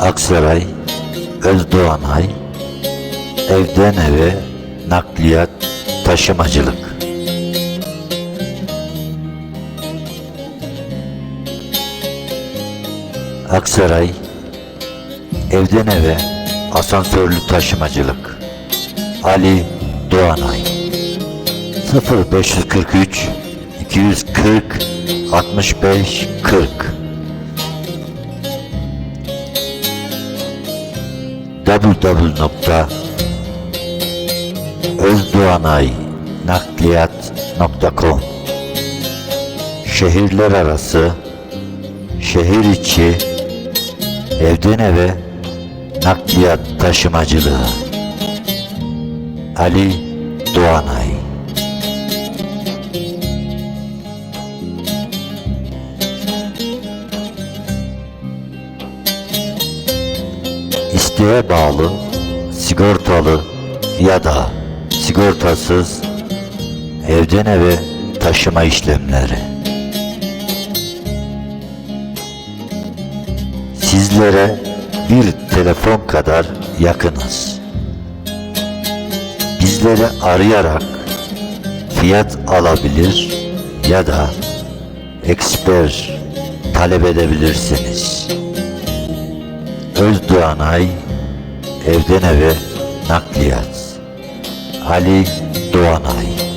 Aksaray, Özdoğanay, evden eve nakliyat, taşımacılık. Aksaray, evden eve asansörlü taşımacılık. Ali Doğanay 0543 240 65 40 www.özdoğanayknakliyat.com Şehirler arası, şehir içi, evden eve nakliyat taşımacılığı. Ali Doğanay İsteğe bağlı, sigortalı ya da sigortasız evden eve taşıma işlemleri. Sizlere bir telefon kadar yakınız. Bizleri arayarak fiyat alabilir ya da eksper talep edebilirsiniz. Özdoğanay Evden Eve Nakliyat. Ali Doğanay